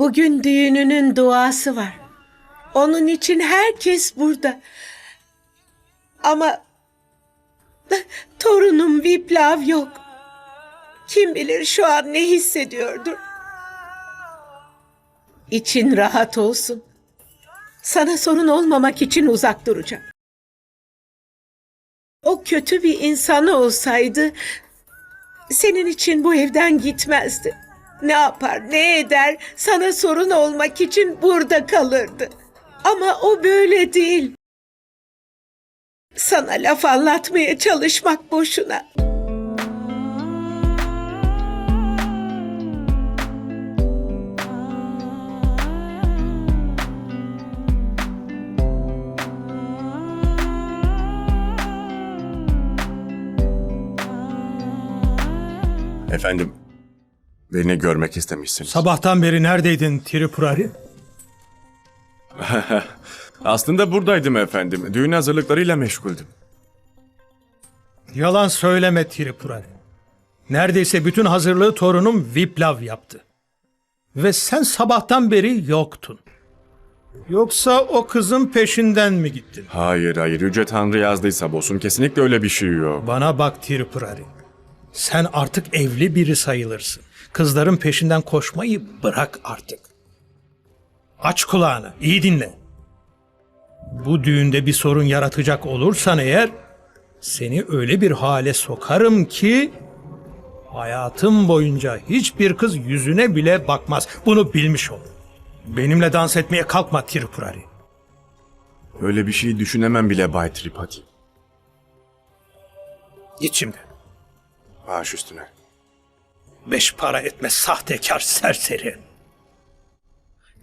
Bugün düğününün duası var. Onun için herkes burada. Ama torunum Viplav yok. Kim bilir şu an ne hissediyordur. İçin rahat olsun. Sana sorun olmamak için uzak duracağım. O kötü bir insan olsaydı senin için bu evden gitmezdi. Ne yapar, ne eder sana sorun olmak için burada kalırdı. Ama o böyle değil. Sana laf anlatmaya çalışmak boşuna. Efendim, beni görmek istemişsiniz. Sabahtan beri neredeydin Tripurari? Aslında buradaydım efendim. Düğün hazırlıklarıyla meşguldüm. Yalan söyleme Tripurari. Neredeyse bütün hazırlığı torunum Viplav yaptı. Ve sen sabahtan beri yoktun. Yoksa o kızın peşinden mi gittin? Hayır hayır, Yüce Tanrı yazdıysa bozsun. Kesinlikle öyle bir şey yok. Bana bak Tripurari. Sen artık evli biri sayılırsın. Kızların peşinden koşmayı bırak artık. Aç kulağını, iyi dinle. Bu düğünde bir sorun yaratacak olursan eğer seni öyle bir hale sokarım ki hayatım boyunca hiçbir kız yüzüne bile bakmaz. Bunu bilmiş ol. Benimle dans etmeye kalkma Tripurari. Öyle bir şey düşünemem bile Bay Tripati. Git şimdi. Baş üstüne. Beş para etmez sahtekar serseri.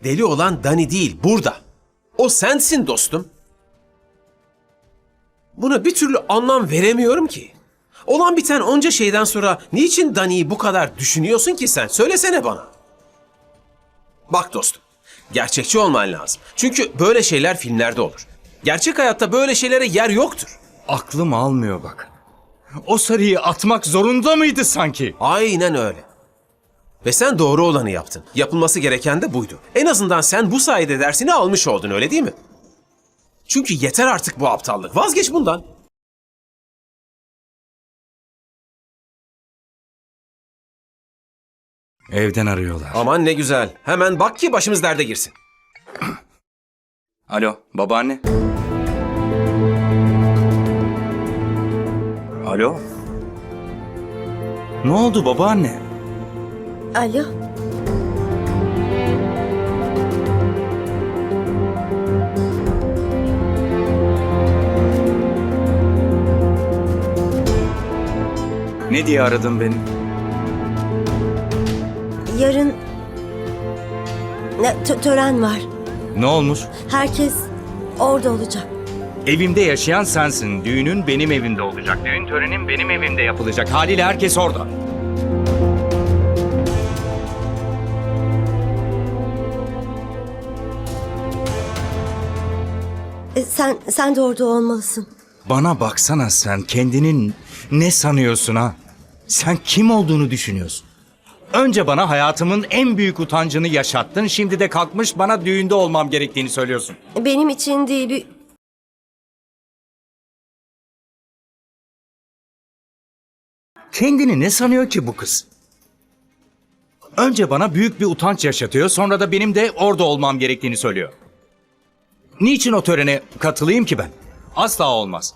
Deli olan Dani değil, burada. O sensin dostum. Buna bir türlü anlam veremiyorum ki. Olan biten onca şeyden sonra niçin Dani'yi bu kadar düşünüyorsun ki sen? Söylesene bana. Bak dostum, gerçekçi olman lazım. Çünkü böyle şeyler filmlerde olur. Gerçek hayatta böyle şeylere yer yoktur. Aklım almıyor bak. O sarıyı atmak zorunda mıydı sanki? Aynen öyle. Ve sen doğru olanı yaptın. Yapılması gereken de buydu. En azından sen bu sayede dersini almış oldun öyle değil mi? Çünkü yeter artık bu aptallık. Vazgeç bundan. Evden arıyorlar. Aman ne güzel. Hemen bak ki başımız derde girsin. Alo, babaanne. Alo. Ne oldu babaanne? Alo. Ne diye aradın beni? Yarın ne, tö- tören var. Ne olmuş? Herkes orada olacak. Evimde yaşayan sensin. Düğünün benim evimde olacak. Düğün törenin benim evimde yapılacak. Haliyle herkes orada. E, sen sen de orada olmalısın. Bana baksana sen kendinin ne sanıyorsun ha? Sen kim olduğunu düşünüyorsun? Önce bana hayatımın en büyük utancını yaşattın. Şimdi de kalkmış bana düğünde olmam gerektiğini söylüyorsun. Benim için değil bir Kendini ne sanıyor ki bu kız? Önce bana büyük bir utanç yaşatıyor, sonra da benim de orada olmam gerektiğini söylüyor. Niçin o törene katılayım ki ben? Asla olmaz.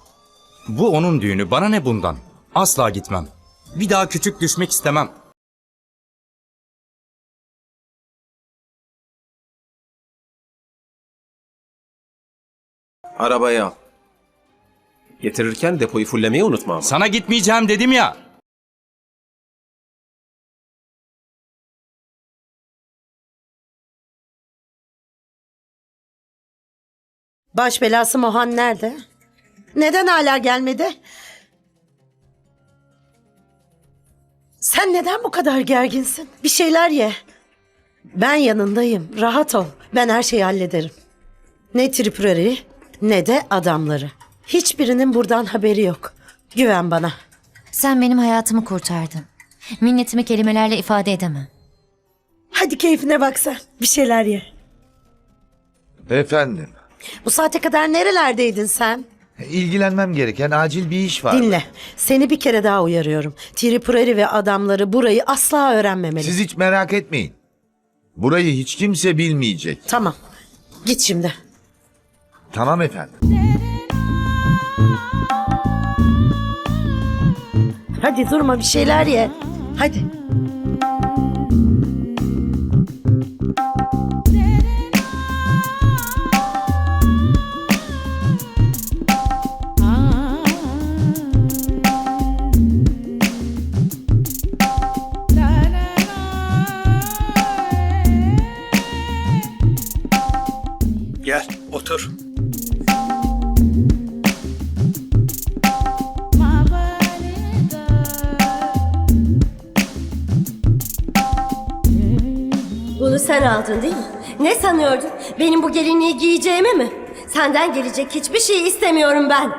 Bu onun düğünü, bana ne bundan? Asla gitmem. Bir daha küçük düşmek istemem. Arabayı al. Getirirken depoyu fullemeyi unutma ama. Sana gitmeyeceğim dedim ya. Baş belası Mohan nerede? Neden hala gelmedi? Sen neden bu kadar gerginsin? Bir şeyler ye. Ben yanındayım. Rahat ol. Ben her şeyi hallederim. Ne Tripurari ne de adamları. Hiçbirinin buradan haberi yok. Güven bana. Sen benim hayatımı kurtardın. Minnetimi kelimelerle ifade edemem. Hadi keyfine bak sen. Bir şeyler ye. Efendim, Bu saate kadar nerelerdeydin sen? ilgilenmem gereken acil bir iş var. Dinle. Seni bir kere daha uyarıyorum. Tripurari ve adamları burayı asla öğrenmemeli. Siz hiç merak etmeyin. Burayı hiç kimse bilmeyecek. Tamam. Git şimdi. Tamam efendim. Hadi durma bir şeyler ye. Hadi. Sen aldın değil mi? Ne sanıyordun? Benim bu gelinliği giyeceğimi mi? Senden gelecek hiçbir şey istemiyorum ben.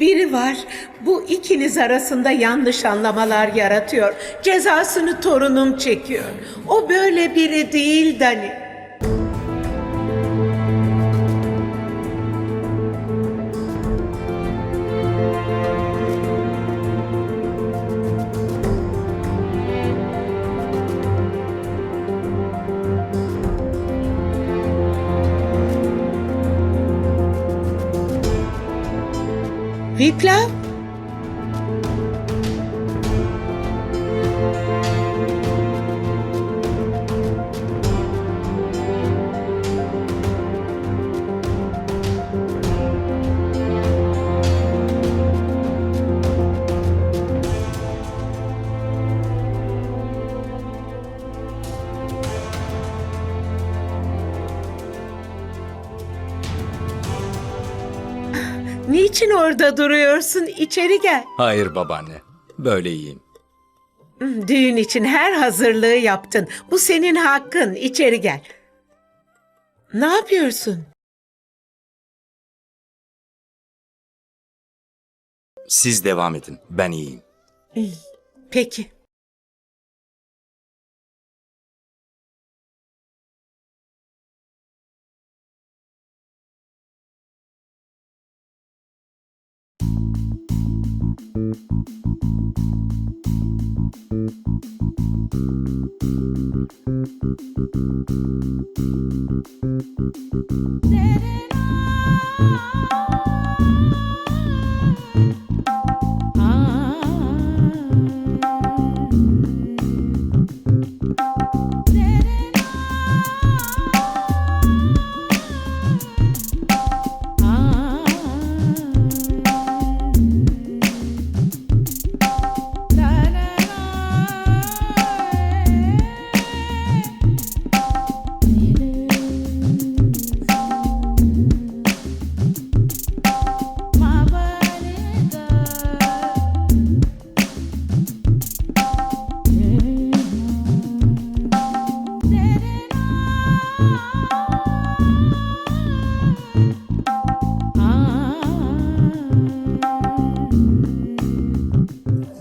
Biri var. Bu ikiniz arasında yanlış anlamalar yaratıyor. Cezasını torunum çekiyor. O böyle biri değil Dani. Viplav? Niçin orada duruyorsun? İçeri gel. Hayır babaanne. Böyle iyiyim. Düğün için her hazırlığı yaptın. Bu senin hakkın. İçeri gel. Ne yapıyorsun? Siz devam edin. Ben iyiyim. Peki. Bay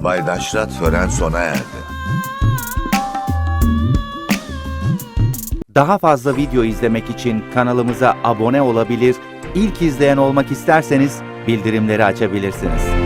Daşrat tören sona erdi. Daha fazla video izlemek için kanalımıza abone olabilir, ilk izleyen olmak isterseniz bildirimleri açabilirsiniz.